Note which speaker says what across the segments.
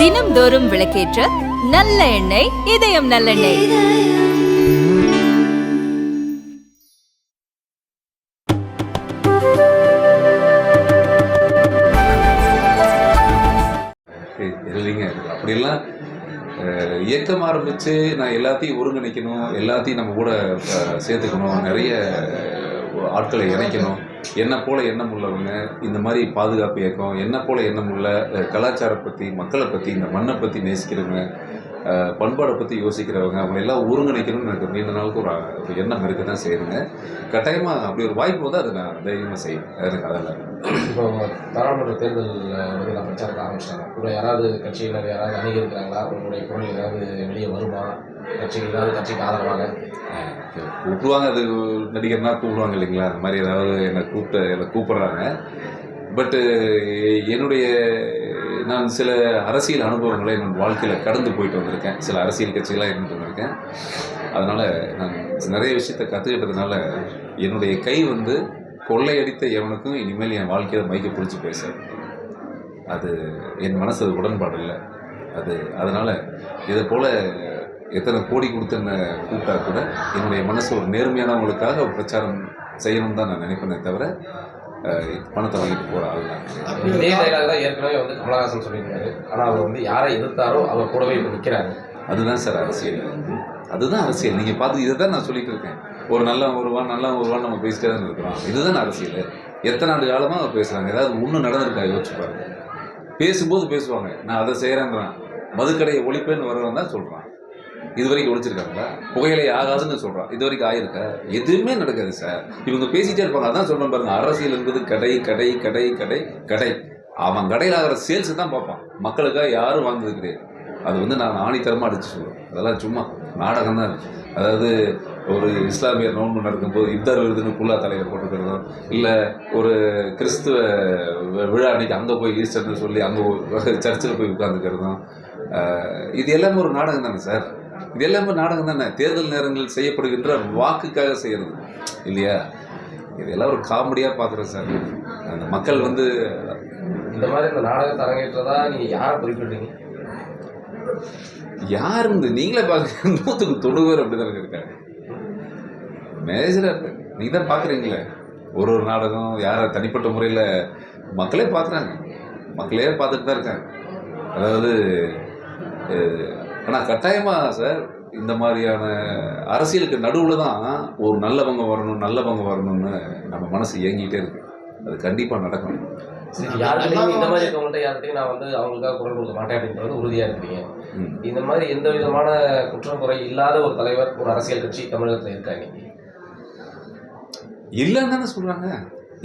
Speaker 1: தினம்தோறும் விளக்கேற்ற நல்ல எண்ணெய் இதயம் நல்லெண்ணெய்.
Speaker 2: இல்லைங்க. அப்படிலாம் இயக்கம் ஆரம்பித்து நான் எல்லாத்தையும் ஒருங்கிணைக்கணும் எல்லாத்தையும் நம்ம கூட சேர்த்துக்கணும் நிறைய ஆட்களை இணைக்கணும். என்னை போல எண்ணம் உள்ளவங்க இந்த மாதிரி பாதுகாப்பு இயக்கம் என்னை போல எண்ணம் உள்ள கலாச்சாரம் பற்றி மக்களை பற்றி இந்த மண்ணை பற்றி நேசிக்கிறவங்க பண்பாடை பற்றி யோசிக்கிறவங்க அவங்க எல்லாம் ஒருங்கிணைக்கணும்னு எனக்கு நீண்ட நாளுக்கு ஒரு எண்ணம் இருக்க தான் செய்யுங்க கட்டாயமாக அப்படி ஒரு வாய்ப்பு வந்து அதை நான் தைரியமாக செய்வேன். எனக்கு அதெல்லாம்
Speaker 3: இப்போ பாராளுமன்ற தேர்தல் வந்து நான் பிரச்சாரத்தை ஆரம்பிச்சிட்டாங்க. இப்போ யாராவது கட்சியினர் யாராவது அணுகி இருக்கிறாங்களா? உங்களுடைய குரல் ஏதாவது வெளியே வருமா? கட்சிக்கு ஏதாவது கட்சிக்கு ஆதரவாக?
Speaker 2: கூப்பிடுவாங்க அது நடிகர்னா கூப்பிடுவாங்க இல்லைங்களா? அந்த மாதிரி ஏதாவது என்னை கூப்பிட்டு என்னை கூப்பிட்றாங்க. பட்டு என்னுடைய நான் சில அரசியல் அனுபவங்களை என் வாழ்க்கையில் கடந்து போயிட்டு வந்திருக்கேன். சில அரசியல் கட்சிகளாக இருந்துட்டு வந்திருக்கேன். அதனால் நான் நிறைய விஷயத்தை கற்றுக்கிட்டதுனால என்னுடைய கை வந்து கொள்ளையடித்த எவனுக்கும் இனிமேல் என் வாழ்க்கையில் மைக்க பிடிச்சி பேச அது என் மனசு அது உடன்பாடு இல்லை. அது அதனால் இதை போல் எத்தனை கோடி கொடுத்து என்ன கூப்பிட்டா கூட என்னுடைய மனசு ஒரு நேர்மையானவங்களுக்காக பிரச்சாரம் செய்யணும்னு தான் நான் நினைப்பேனே தவிர பணத்தை வாங்கிட்டு போகிற ஆள் தான் கிடையாது.
Speaker 3: இதே டைலாக் தான் ஏற்கனவே வந்து கமலஹாசன் சொல்லியிருந்தாரு ஆனால் அவர் வந்து யாரை எதிர்த்தாரோ அவர் கூடவே நிற்கிறாரு
Speaker 2: அதுதான் சார் அரசியல். அதுதான் அரசியல். நீங்கள் பார்த்து இதை தான் நான் சொல்லிட்டு இருக்கேன். ஒரு நல்ல வருவான் நல்ல வருவான் நம்ம பேசிட்டே தான் இருக்கிறோம். இதுதான் அரசியல். எத்தனை ஆண்டு காலமாக அவர் பேசுகிறாங்க ஏதாவது ஒன்றும் நடந்திருக்கா? யோசிச்சு பாருங்க. பேசும்போது பேசுவாங்க. நான் அதை செய்கிறேன்றான் மதுக்கடையை ஒழிப்பேன்னு வரவன் தான் சொல்கிறான் இது வரைக்கும் ஒழிச்சிருக்காங்களா? புகையிலை ஆகாதுன்னு சொல்கிறான் இது வரைக்கும் ஆயிருக்க? எதுவுமே நடக்காது சார். இவங்க பேசிட்டே இருப்பாங்க. அதான் சொல்கிறேன் பாருங்க. அரசியல் என்பது கடை கடை கடை கடை கடை. அவன் கடையில் ஆகிற சேல்ஸ் தான் பார்ப்பான். மக்களுக்காக யாரும் வாங்குறது கிடையாது. அது வந்து நான் ஆணித்தரமாக அடிச்சு சொல்லுவேன் அதெல்லாம் சும்மா நாடகம் தான் அதாவது ஒரு இஸ்லாமியர் நோன்பு நடக்கும்போது இப்தார் விருதுன்னு குல்லா தலைவர் போட்டுக்கிறதும் இல்லை ஒரு கிறிஸ்துவ விழா அன்னைக்கு அங்கே போய் ஈஸ்டர்னு சொல்லி அங்கே சர்ச்சில் போய் உட்காந்துக்கிறதும் இது எல்லாமே ஒரு நாடகம் தானே சார்? இது எல்லாமே நாடகம் தானே? தேர்தல் நேரங்களில் செய்யப்படுகின்ற வாக்குக்காக செய்கிறது இல்லையா? இதெல்லாம் ஒரு காமெடியாக பார்க்குறேன் சார். அந்த மக்கள் வந்து
Speaker 3: இந்த மாதிரி இந்த நாடகத்தை அரங்கேற்றதா நீங்கள் யாரை குறிப்பிடுறீங்க?
Speaker 2: யாருந்து நீங்களே பார்க்க நூற்றுக்கு தொண்ணூறு பேர் அப்படி தான் இருக்காங்க. மேஜராக இருக்கு. நீங்கள் தான் பார்க்குறீங்களே ஒரு ஒரு நாடகம் யாரை தனிப்பட்ட முறையில் மக்களே பார்க்குறாங்க மக்களே பார்த்துட்டு தான் இருக்காங்க. அதாவது ஆனால் கட்டாயமாக சார் இந்த மாதிரியான அரசியலுக்கு நடுவில் தான் ஒரு நல்லவங்க வரணும் நல்லவங்க வரணும்னு நம்ம மனசு இயங்கிட்டே இருக்கு. அது கண்டிப்பாக நடக்கணும்.
Speaker 3: சரி யார்கிட்டையும் இந்த மாதிரி இருக்கவங்கள்ட்ட யார்கிட்டையும் நான் வந்து அவங்களுக்காக குரல் கொடுக்க மாட்டேன் அப்படின்றது உறுதியாக இருக்கிறீங்க. இந்த மாதிரி எந்த விதமான குற்றம் குறை இல்லாத ஒரு தலைவர் ஒரு அரசியல் கட்சி தமிழகத்தில் இருக்காங்க
Speaker 2: இல்லைன்னு தானே சொல்கிறாங்க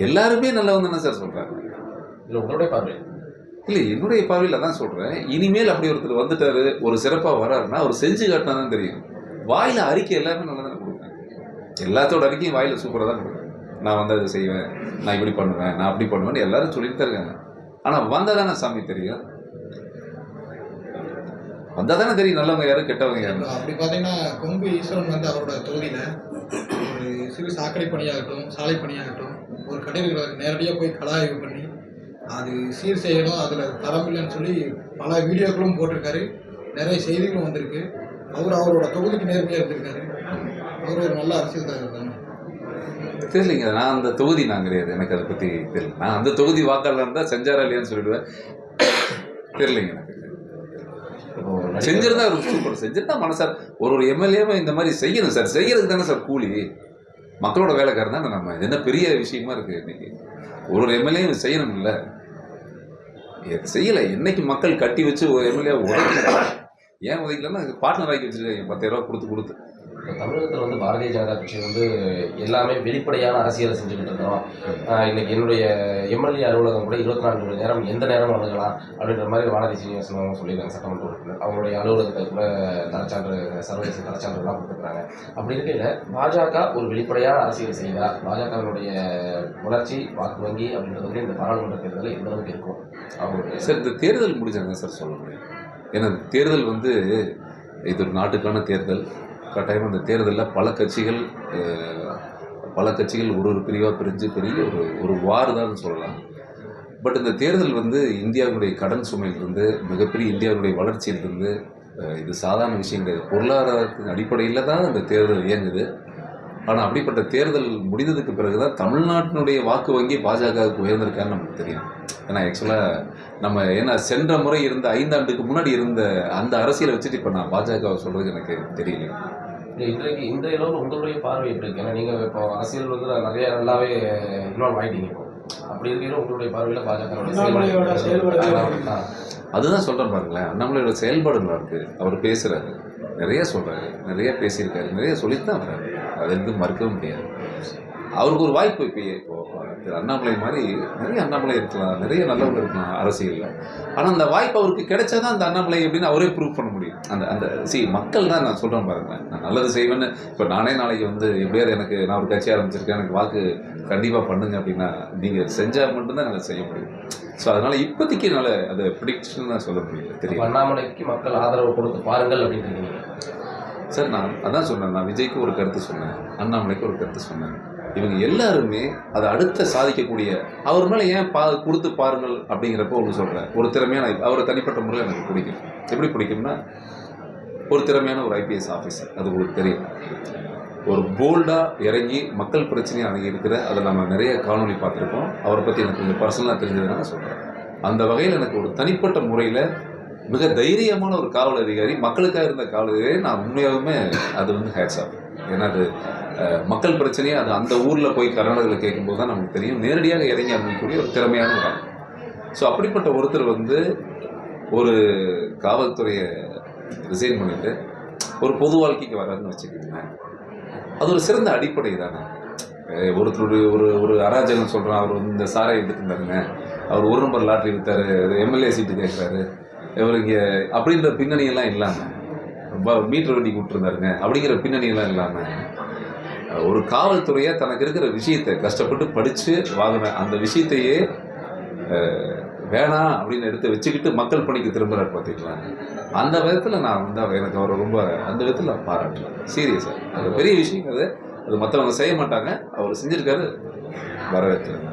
Speaker 2: எல்லாருமே நல்லவங்க தானே சார் சொல்கிறாங்க
Speaker 3: இல்லை உங்களுடைய பார்வை
Speaker 2: இல்லை என்னுடைய பார்வையில் தான் சொல்கிறேன் இனிமேல் அப்படி ஒருத்தர் வந்துட்டாரு ஒரு சிறப்பாக வராருன்னா அவர் செஞ்சு காட்டினா தான் தெரியும். வாயில் அறிக்கை எல்லாமே நல்லா தானே கொடுப்பேன் எல்லாத்தோட அறிக்கையும் வாயில் சூப்பராக தான் கொடுப்பேன் நான் வந்து அதை செய்வேன் நான் இப்படி பண்ணுவேன் நான் அப்படி பண்ணுவேன்னு எல்லாரும் சொல்லிட்டு தான் இருக்காங்க. ஆனால் வந்தால் தானே சாமி தெரியும்? வந்தால் தானே தெரியும் நல்லவங்க யாரு கெட்டவங்க யாரு
Speaker 4: அப்படி பார்த்தீங்கன்னா கொங்கு ஈஸ்வரன் வந்து அவரோட தொகுதியில் ஒரு சிறு சாக்கடை பணியாகட்டும் சாலை பணியாகட்டும் ஒரு கடை நேரடியாக போய் கலாய்வு பண்ணி அது சீர் செய்யணும் அதில் தரம் இல்லைன்னு சொல்லி பல வீடியோக்களும் போட்டிருக்காரு. நிறைய செய்திகளும் வந்திருக்கு. அவர் அவரோட தொகுதிக்கு நேர்மையாக இருந்திருக்காரு. அவர் ஒரு நல்ல அரசியல் தலைவர் தானே.
Speaker 2: தெரியலைங்க நான் அந்த தொகுதி நான் கிடையாது. எனக்கு அதை பற்றி தெரியல. நான் அந்த தொகுதி வாக்காளர் இருந்தால் செஞ்சாரா இல்லையான்னு சொல்லிடுவேன். தெரியலைங்க எனக்கு. செஞ்சிருந்தா சூப்பர் செஞ்சிருந்தா மனசார் ஒரு ஒரு எம்எல்ஏவும் இந்த மாதிரி செய்யணும் சார். செய்யறதுக்கு தானே சார் கூலி. மக்களோட வேலைக்காரன் தானே நம்ம. இது என்ன பெரிய விஷயமா இருக்கு இன்னைக்கு. ஒரு ஒரு எம்எல்ஏவும் செய்யணும் இல்லை செய்யலை. என்னைக்கு மக்கள் கட்டி வச்சு ஒரு எம்எல்ஏ உதைக்கல? ஏன் உதைக்கலன்னா பார்ட்னர் ஆக்கி வச்சிருக்காங்க. பத்தாயிரம் ரூபா கொடுத்து கொடுத்து.
Speaker 3: இப்போ தமிழகத்தில் வந்து பாரதிய ஜனதா கட்சி வந்து எல்லாமே வெளிப்படையான அரசியலை செஞ்சுக்கிட்டு இருக்கிறோம். இன்னைக்கு என்னுடைய எம்எல்ஏ அலுவலகம் கூட இருபத்தி நாலு மணி நேரம் எந்த நேரமும் அணுகலாம் அப்படின்ற மாதிரி வானதி சீனிவாசன் அவங்க சொல்லியிருக்காங்க சட்டமன்ற உறுப்பினர். அவங்களுடைய அலுவலகத்தை கூட தலைச்சான்று சர்வதேச தலைச்சான்றுலாம் கொடுத்துருக்காங்க அப்படி இருக்கையில் பாஜக ஒரு வெளிப்படையான அரசியல் செய்தா பாஜகவினுடைய வளர்ச்சி வாக்கு வங்கி அப்படின்றது வந்து இந்த பாராளுமன்ற தேர்தலில் எந்த அளவுக்கு இருக்கும்? அவங்களுடைய
Speaker 2: சார் இந்த தேர்தல் முடிஞ்சாங்க சார் சொல்ல முடியும். ஏன்னா இந்த தேர்தல் வந்து இது ஒரு நாட்டுக்கான தேர்தல். கட்டாயம் இந்த தேர்தலில் பல கட்சிகள் பல கட்சிகள் ஒரு ஒரு பிரிவாக பிரிஞ்சு பெரிய ஒரு ஒரு வார் தான் சொல்லலாம். பட் இந்த தேர்தல் வந்து இந்தியாவினுடைய கடன் சுமையிலிருந்து மிகப்பெரிய இந்தியாவினுடைய வளர்ச்சியிலிருந்து இது சாதாரண விஷயம் கிடையாது. பொருளாதாரத்தின் அடிப்படையில் தான் இந்த தேர்தல் இயங்குது. ஆனால் அப்படிப்பட்ட தேர்தல் முடிந்ததுக்கு பிறகு தான் தமிழ்நாட்டினுடைய வாக்கு வங்கி பாஜகவுக்கு உயர்ந்திருக்கான்னு நமக்கு தெரியும். ஏன்னா ஆக்சுவலாக நம்ம ஏன்னா சென்ற முறை இருந்த ஐந்தாண்டுக்கு முன்னாடி இருந்த அந்த அரசியலை வச்சுட்டு இப்போ நான் பாஜகவை சொல்கிறது எனக்கு தெரியல.
Speaker 3: இல்ல, இன்றைக்கு இன்றைய அளவில் உங்களுடைய பார்வை எப்படி இருக்கு? ஏன்னா நீங்கள் இப்போ அரசியல் வந்து நிறைய நல்லாவே இன்வால்வ் ஆகிட்டீங்க இப்போ. அப்படி இருக்கையில உங்களுடைய பார்வையில் பாஜக
Speaker 2: அதுதான் சொல்கிறேன் பாருங்களேன். அண்ணாமலையோட செயல்பாடு நல்லா இருக்கு. அவர் பேசுகிறாரு நிறைய சொல்கிறாரு நிறைய பேசியிருக்காரு. நிறைய சொல்லிட்டு தான் வர்றாரு. அது எதுவும் மறுக்கவும் முடியாது. அவருக்கு ஒரு வாய்ப்பு இப்போ இப்போ திரு அண்ணாமலை மாதிரி நிறைய அண்ணாமலை இருக்கலாம் நிறைய நல்லவங்க இருக்கலாம் அரசியலில். ஆனால் அந்த வாய்ப்பு அவருக்கு கிடைச்சாதான் அந்த அண்ணாமலை எப்படின்னு அவரே ப்ரூவ் பண்ண முடியும். அந்த அந்த சி மக்கள் தான் நான் சொல்கிறேன் பாருங்களேன். நான் நல்லது செய்வேன்னு இப்போ நானே நாளைக்கு வந்து எப்படியாவது எனக்கு நான் ஒரு கட்சி ஆரம்பிச்சிருக்கேன் எனக்கு வாக்கு கண்டிப்பாக பண்ணுங்க அப்படின்னா நீங்கள் செஞ்சால் மட்டும்தான் என்னால் செய்ய முடியும். ஸோ அதனால் இப்போதைக்கு என்னால் அதை ப்ரிடிக்ஷன் தான் சொல்ல முடியல. தெரியும்
Speaker 3: அண்ணாமலைக்கு மக்கள் ஆதரவு கொடுத்து பாருங்கள் அப்படின்றீங்க.
Speaker 2: சார் நான் அதான் சொன்னேன் நான் விஜய்க்கு ஒரு கருத்து சொன்னேன் அண்ணாமலைக்கு ஒரு கருத்து சொன்னேன். இவங்க எல்லாருமே அதை அடுத்த சாதிக்கக்கூடிய அவர் மேலே ஏன் பா கொடுத்து பாருங்கள் அப்படிங்கிறப்போ ஒன்று சொல்கிறேன் ஒரு திறமையான அவரை தனிப்பட்ட முறையில் எனக்கு பிடிக்கும். எப்படி பிடிக்கும்னா ஒரு திறமையான ஒரு ஐபிஎஸ் ஆஃபீஸர் அது உங்களுக்கு தெரியும். ஒரு போல்டாக இறங்கி மக்கள் பிரச்சனையை அணுகி இருக்கிற அதை நம்ம நிறைய காணொளி பார்த்துருக்கோம். அவரை பற்றி எனக்கு கொஞ்சம் பர்சனலாக தெரிஞ்சதுனால சொல்கிறேன் அந்த வகையில் எனக்கு ஒரு தனிப்பட்ட முறையில் மிக தைரியமான ஒரு காவல் அதிகாரி மக்களுக்காக இருந்த காவல் அதிகாரி நான் உண்மையாகவுமே அது வந்து ஹேட்ஸ் ஆகும் ஏன்னா அது மக்கள் பிரச்சனையை அது அந்த ஊரில் போய் கர்நாடகத்தில் கேட்கும்போது தான் நமக்கு தெரியும். நேரடியாக இறங்கி அணுகக்கூடிய ஒரு திறமையான ஒரு ஆள். ஸோ அப்படிப்பட்ட ஒருத்தர் வந்து ஒரு காவல்துறையை ரிசைன் பண்ணிட்டு ஒரு பொது வாழ்க்கைக்கு வராதுன்னு வச்சுக்கோங்களேன். அது ஒரு சிறந்த அடிப்படை தானே. ஒருத்தருடைய ஒரு ஒரு அராஜகம் சொல்கிறான் அவர் வந்து இந்த சாரை எடுத்துருந்தாருங்க அவர் ஒரு நம்பர் லாட்ரி விற்றாரு எம்எல்ஏ சீட்டு கேட்குறாரு. இவர் இங்கே அப்படின்ற பின்னணியெல்லாம் இல்லாமல் மீட்டர் வண்டி கூப்பிட்டுருந்தாருங்க. அப்படிங்கிற பின்னணியெல்லாம் இல்லாமல் ஒரு காவல்துறையை தனக்கு இருக்கிற விஷயத்தை கஷ்டப்பட்டு படித்து வாங்கின அந்த விஷயத்தையே வேணாம் அப்படின்னு எடுத்து வச்சுக்கிட்டு மக்கள் பணிக்கு திரும்புகிறார் பார்த்தீங்களா அந்த விதத்தில் நான் வந்து அவர் எனக்கு அவரை ரொம்ப அந்த விதத்தில் நான் பாராட்டுறேன் சீரியஸாக அது பெரிய விஷயம் அது. அது மற்றவங்க செய்ய மாட்டாங்க. அவர் செஞ்சிருக்காரு வரவேற்கிறேன்
Speaker 3: வர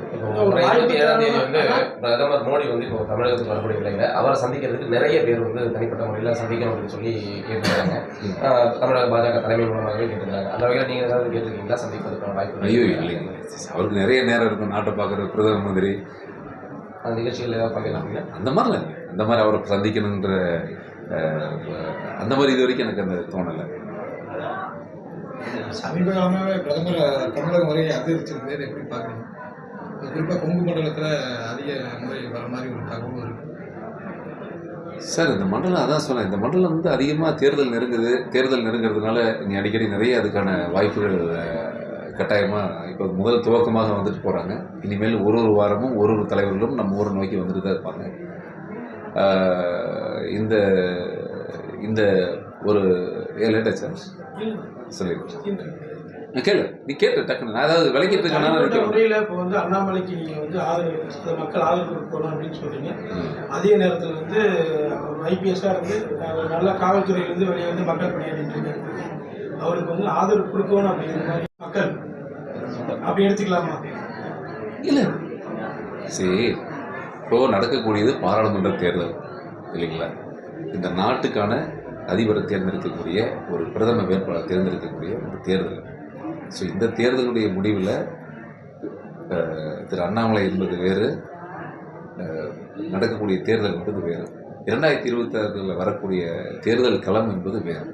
Speaker 3: ஏழாம் தேதி வந்து பிரதமர் மோடி வந்து இப்போ தமிழகத்துக்கு வரக்கூடிய நிலையில அவரை சந்திக்கிறதுக்கு நிறைய பேர் வந்து தனிப்பட்ட முறையில் சந்திக்கணும் அப்படின்னு சொல்லி கேட்டிருக்காங்க. தமிழக பாஜக தலைமை மூலமாகவே கேட்டிருக்காங்க. அந்த வகையில் நீங்கள் ஏதாவது கேட்டிருக்கீங்களா? சந்திப்பதற்கான வாய்ப்பு
Speaker 2: ஐயோ இல்லைங்க. அவருக்கு நிறைய நேரம் இருக்கும். நாட்டை பார்க்குற பிரதம மந்திரி
Speaker 3: அந்த நிகழ்ச்சிகள் ஏதாவது பங்கேற்கிறீங்க
Speaker 2: அந்த மாதிரிலாம் இல்லை. அந்த மாதிரி அவரை சந்திக்கணுன்ற அந்த மாதிரி இது வரைக்கும் எனக்கு அந்த தோணலை.
Speaker 4: சமீப காலமாகவே பிரதமர் தமிழக முறையை அதிகரிச்சிருக்கு இதை எப்படி பார்க்குறீங்க? குறிப்பாக கொங்கு மண்டலத்தில் அதிக முறை வர மாதிரி ஒரு தகவல் இருக்குது
Speaker 2: சார் இந்த மண்டலம் அதான் சொன்னேன். இந்த மண்டலம் வந்து அதிகமாக தேர்தல் நெருங்குது. தேர்தல் நெருங்கிறதுனால நீ அடிக்கடி நிறைய அதுக்கான வாய்ப்புகள் கட்டாயமாக இப்போ முதல் துவக்கமாக வந்துட்டு போகிறாங்க இனிமேல் ஒரு ஒரு வாரமும் ஒரு ஒரு தலைவர்களும் நம்ம ஊரை நோக்கி வந்துட்டு தான் இருப்பாங்க. இந்த இந்த ஒரு ஏ லேட்டா சார். சொல்லி கேளு நீ கேட்டு டக்குன்னு நான் ஏதாவது விளக்கிட்டு
Speaker 5: தனிப்பட்ட முறையில் இப்போ வந்து அண்ணாமலைக்கு நீங்கள் வந்து ஆதரவு மக்கள் ஆதரவு கொடுக்கணும் அப்படின்னு சொல்றீங்க. அதே நேரத்தில் வந்து ஒரு ஐபிஎஸ்ஸாக இருந்து நல்ல காவல்துறையிலேருந்து வெளியே வந்து மக்கள் பணியாற்றிட்டு அவருக்கு வந்து ஆதரவு கொடுக்கணும் அப்படிங்கிற மாதிரி மக்கள். அப்படி எடுத்துக்கலாமா?
Speaker 2: இல்லை. சரி இப்போ நடக்கக்கூடியது பாராளுமன்ற தேர்தல் இல்லைங்களா? இந்த நாட்டுக்கான அதிபரை தேர்ந்தெடுக்கக்கூடிய ஒரு பிரதம வேட்பாளர் தேர்ந்தெடுக்கக்கூடிய ஒரு தேர்தல். ஸோ இந்த தேர்தலுடைய முடிவில் திரு அண்ணாமலை என்பது வேறு நடக்கக்கூடிய தேர்தல் என்பது வேறு. இரண்டாயிரத்தி இருபத்தாறில் வரக்கூடிய தேர்தல் களம் என்பது வேறு.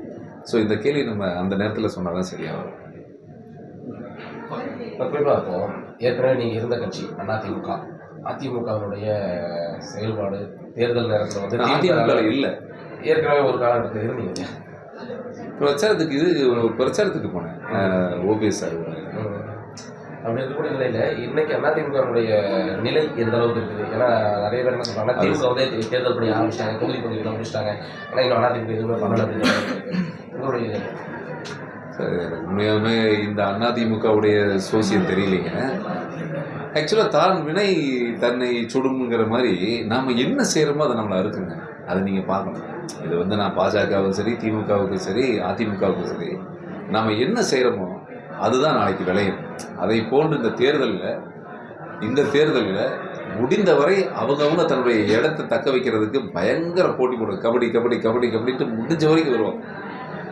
Speaker 2: ஸோ இந்த கேள்வி நம்ம அந்த நேரத்தில் சொன்னால் தான் சரியாகும்.
Speaker 3: இப்போ குறிப்பாக இப்போ ஏற்கனவே நீங்கள் இருந்த கட்சி அதிமுக. அதிமுகவினுடைய செயல்பாடு தேர்தல் நேரத்தில் வந்து
Speaker 2: அதிமுக
Speaker 3: திமுக
Speaker 2: இல்லை.
Speaker 3: ஏற்கனவே ஒரு காலகட்டத்தில் இருந்தீங்க.
Speaker 2: பிரச்சாரத்துக்கு இது பிரச்சாரத்துக்கு போனேன். ஓபிஎஸ் சார்
Speaker 3: ம். அப்படி இருக்கக்கூடிய நிலையில இன்னைக்கு அதிமுகவுடைய நிலை எந்த அளவுக்கு இருக்குது? ஏன்னா நிறைய பேர் என்ன சொல்றாங்கன்னா திமுக வந்து தேர்தல் பணி ஆரம்பிச்சிட்டாங்க தொகுதி பணிகளை முடிச்சிட்டாங்க ஆனா இன்னும் அதிமுக எதுவுமே பண்ணல உங்களுடைய
Speaker 2: உண்மையாலுமே இந்த அதிமுகவுடைய சோசியம் தெரியலைங்க. ஆக்சுவலாக தான் வினை தன்னை சுடுங்கிற மாதிரி நாம் என்ன செய்கிறோமோ அதை நம்மளை அறுக்குங்க. அதை நீங்கள் பார்க்கணும். இது வந்து நான் பாஜகவுக்கும் சரி திமுகவுக்கும் சரி அதிமுகவுக்கும் சரி நாம் என்ன செய்கிறோமோ அதுதான் நாளைக்கு விளையும். அதை போன்று இந்த தேர்தலில் இந்த தேர்தலில் முடிந்தவரை அவங்கவுங்க தன்னுடைய இடத்தை தக்க வைக்கிறதுக்கு பயங்கர போட்டி போடுறது கபடி கபடி கபடி கபடிட்டு முடிஞ்ச வரைக்கும் வருவாங்க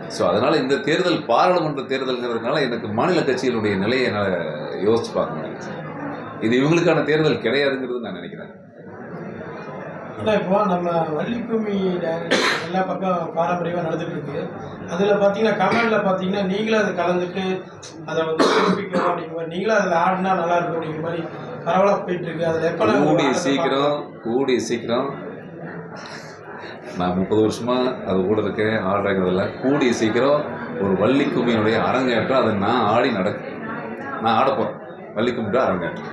Speaker 2: ஸோ அதனால் இந்த தேர்தல் பாராளுமன்ற தேர்தல்ங்கிறதுனால எனக்கு மாநில கட்சிகளுடைய நிலையை என்னால் யோசிச்சு பார்க்க முடியல இது இவங்களுக்கான தேர்தல் கிடையாதுங்கிறது நான் நினைக்கிறேன்.
Speaker 5: ஆனால் இப்போ நம்ம வள்ளிக்கும்மி டான்ஸ் எல்லா பக்கம் பாரம்பரியமாக நடந்துட்டு இருக்கு. அதில் பார்த்தீங்கன்னா கமெண்டில் பார்த்தீங்கன்னா நீங்களும் அதை கலந்துட்டு அதை வந்து சிறப்பிக்கணும் அப்படிங்கிற மாதிரி நீங்களும் அதில் ஆடினா நல்லா இருக்கும் அப்படிங்கிற மாதிரி பரவலாக போயிட்டு இருக்கு. அதில் எப்போ
Speaker 2: கூடிய சீக்கிரம் கூடிய சீக்கிரம். நான் முப்பது வருஷமா அது கூட இருக்கேன் ஆடுறேங்கிறதுல. கூடிய சீக்கிரம் ஒரு வள்ளி கும்மியினுடைய அரங்கேற்றம் அதை நான் ஆடி நடக்கும் நான் ஆட போகிறேன் வள்ளி கும்மிட்டு அரங்கேற்றம்.